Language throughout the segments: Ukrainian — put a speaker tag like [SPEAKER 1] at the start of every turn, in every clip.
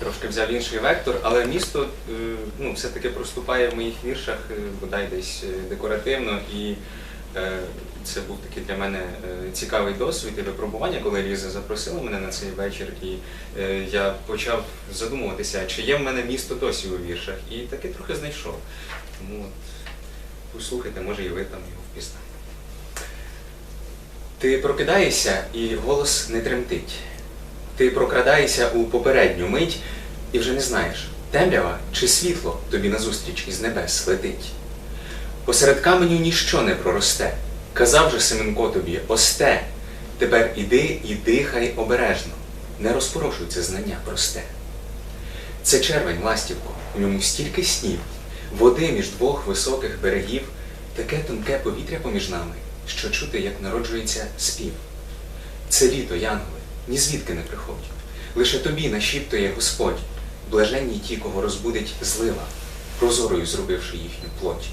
[SPEAKER 1] трошки взяв інший вектор, але місто е, ну, все-таки проступає в моїх віршах, е, бодай десь е, декоративно. І це був такий для мене цікавий досвід і випробування, коли Ліза запросила мене на цей вечір, і я почав задумуватися, чи є в мене місто досі у віршах, і таки трохи знайшов. Тому от, послухайте, може і ви там його впізнаєте. Ти прокидаєшся і голос не тремтить. Ти прокрадаєшся у попередню мить і вже не знаєш, темрява чи світло тобі назустріч із небес летить. Посеред каменю ніщо не проросте. Казав же Семенко тобі, осте, тепер іди і дихай обережно, не розпорошуй це знання просте. Це червень, ластівко, у ньому стільки снів, води між двох високих берегів, таке тонке повітря поміж нами, що чути, як народжується спів. Це літо, янголи, ні звідки не приходь. Лише тобі нашіптує Господь, блаженні ті, кого розбудить злива, прозорою зробивши їхню плоть.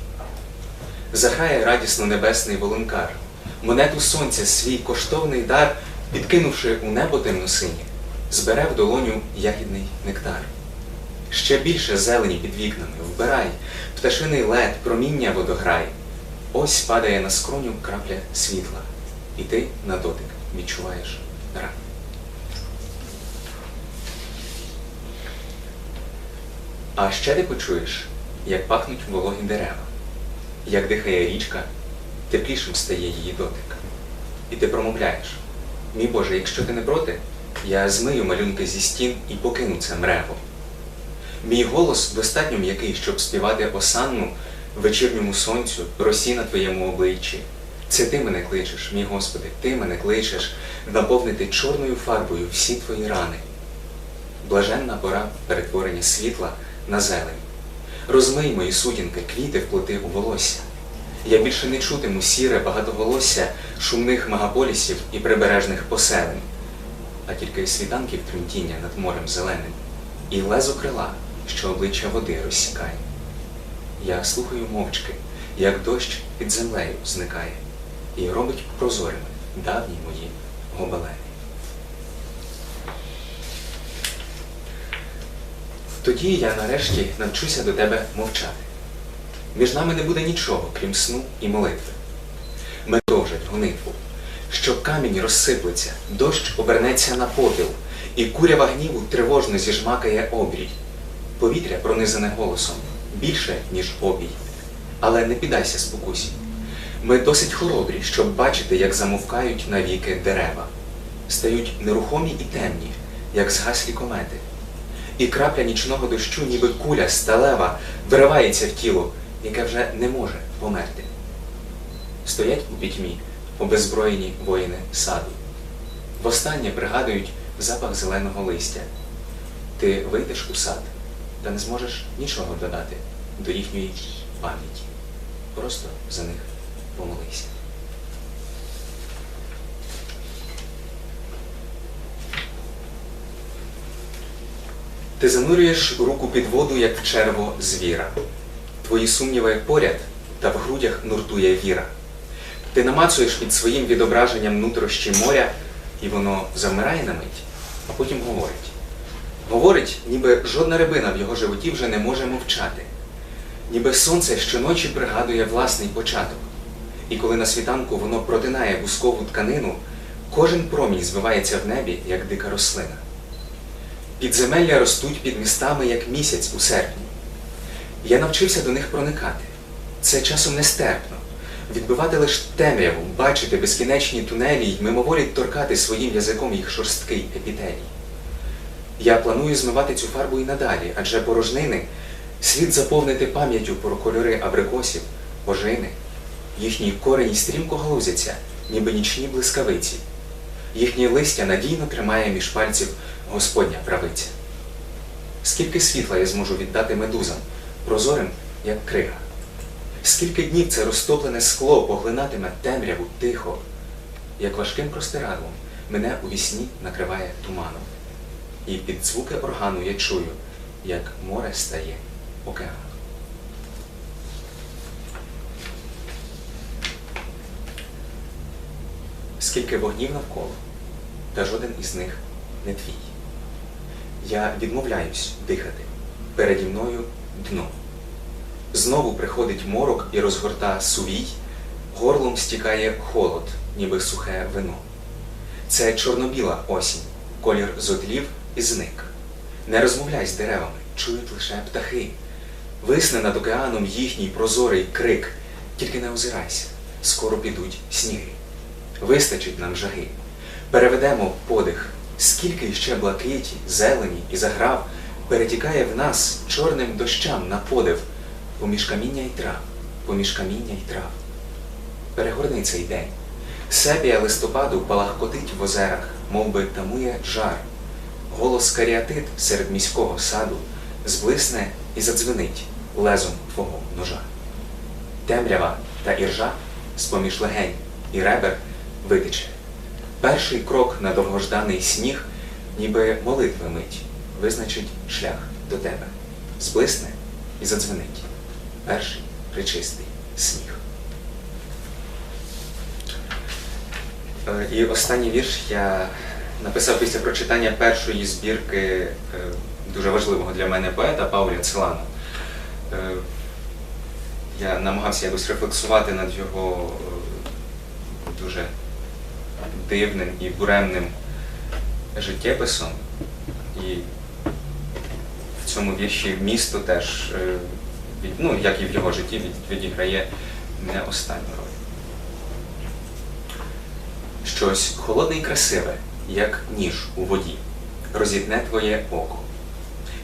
[SPEAKER 1] Заграє радісно небесний волонкар, монету сонця свій коштовний дар, підкинувши у небо темно-синє, збере в долоню ягідний нектар. Ще більше зелені під вікнами, вбирай, пташиний лед, проміння водограй. Ось падає на скроню крапля світла, і ти на дотик відчуваєш рай. А ще ти почуєш, як пахнуть вологі дерева, як дихає річка, теплішим стає її дотик. І ти промовляєш, мій Боже, якщо ти не проти, я змию малюнки зі стін і покину це мрево. Мій голос достатньо м'який, щоб співати осанну вечірньому сонцю, росі на твоєму обличчі. Це ти мене кличеш, мій Господи, ти мене кличеш наповнити чорною фарбою всі твої рани. Блаженна пора перетворення світла на зелень. Розмий мої сутінки, квіти вплоти у волосся. Я більше не чутиму сіре багатоголосся шумних мегаполісів і прибережних поселень, а тільки світанків тремтіння над морем зеленим, і лезо крила, що обличчя води розсікає. Я слухаю мовчки, як дощ під землею зникає, і робить прозорими давні мої гобелени. Тоді я нарешті навчуся до тебе мовчати. Між нами не буде нічого, крім сну і молитви. Ми гонитву, що камінь розсиплеться, дощ обернеться на попіл, і курява гніву тривожно зіжмакає обрій. Повітря пронизане голосом більше, ніж обій. Але не піддайся спокусі. Ми досить хоробрі, щоб бачити, як замовкають навіки дерева, стають нерухомі і темні, як згаслі комети. І крапля нічного дощу, ніби куля сталева, виривається в тіло, яке вже не може померти. Стоять у пітьмі обезброєні воїни саду. Востаннє пригадують запах зеленого листя. Ти вийдеш у сад та не зможеш нічого додати до їхньої пам'яті. Просто за них помолися. Ти занурюєш руку під воду, як в черво звіра. Твої сумніви поряд, та в грудях нуртує віра. Ти намацуєш під своїм відображенням нутрощі моря, і воно завмирає на мить, а потім говорить. Говорить, ніби жодна рибина в його животі вже не може мовчати, ніби сонце щоночі пригадує власний початок. І коли на світанку воно протинає бускову тканину, кожен промінь звивається в небі, як дика рослина. Підземелля ростуть під містами, як місяць у серпні. Я навчився до них проникати. Це часом нестерпно. Відбивати лише темряву, бачити безкінечні тунелі й мимоволі торкати своїм язиком їх шорсткий епітелій. Я планую змивати цю фарбу і надалі, адже порожнини слід заповнити пам'яттю про кольори абрикосів, ожини. Їхні корені стрімко галузяться, ніби нічні блискавиці. Їхнє листя надійно тримає між пальців Господня правиця. Скільки світла я зможу віддати медузам, прозорим, як крига. Скільки днів це розтоплене скло поглинатиме темряву тихо, як важким простирадлом мене у вісні накриває туманом. І під звуки органу я чую, як море стає океаном. Скільки вогнів навколо, та жоден із них не твій. Я відмовляюсь дихати. Переді мною дно. Знову приходить морок і розгорта сувій, горлом стікає холод, ніби сухе вино. Це чорнобіла осінь, колір зотлів і зник. Не розмовляй з деревами, чують лише птахи. Висне над океаном їхній прозорий крик, тільки не озирайся, скоро підуть сніги. Вистачить нам жаги. Переведемо подих, скільки ще блакиті, зелені і заграв перетікає в нас чорним дощам на подив, поміж каміння й трав, поміж каміння й трав. Перегорни цей день. Сепія листопаду палахкотить в озерах, мов би тамує жар. Голос каріатит серед міського саду зблисне і задзвенить лезом твого ножа. Темрява та іржа з-поміж легень і ребер витече. Перший крок на довгожданий сніг, ніби молитви мить, визначить шлях до тебе. Зблисне і задзвенить. Перший причистий сніг. Е, І останній вірш я написав після прочитання першої збірки е, дуже важливого для мене поета Пауля Целана. Е, Я намагався якось рефлексувати над його дуже дивним і буремним життєписом. І в цьому вірші місто теж, е, ну, як і в його житті, відіграє не останню роль. Щось холодне й красиве, як ніж у воді, розітне твоє око.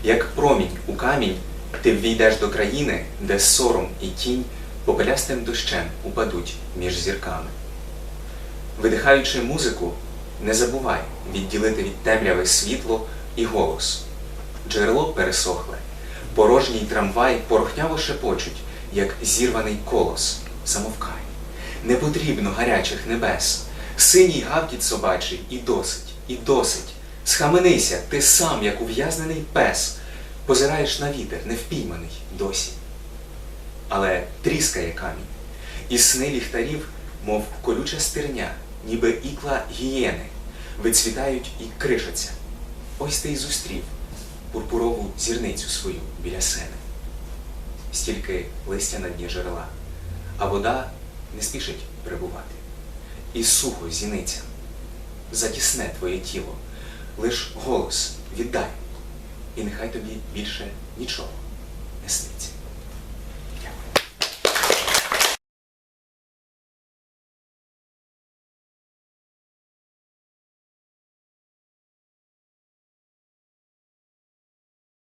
[SPEAKER 1] Як промінь у камінь, ти ввійдеш до країни, де сором і тінь попелястим дощем упадуть між зірками. Видихаючи музику, не забувай відділити від темряви світло і голос. Джерело пересохле, порожній трамвай порохняво шепочуть, як зірваний колос. Замовкай. Не потрібно гарячих небес, синій гавкіт собачий і досить, і досить. Схаменися, ти сам, як ув'язнений пес, позираєш на вітер, невпійманий досі. Але тріскає камінь, і сни ліхтарів, мов колюча стерня, ніби ікла гієни, вицвітають і кришаться. Ось ти й зустрів пурпурову зірницю свою біля сени. Стільки листя на дні джерела, а вода не спішить прибувати. І сухо зіниця, затісне твоє тіло, лиш голос віддай, і нехай тобі більше нічого не сниться.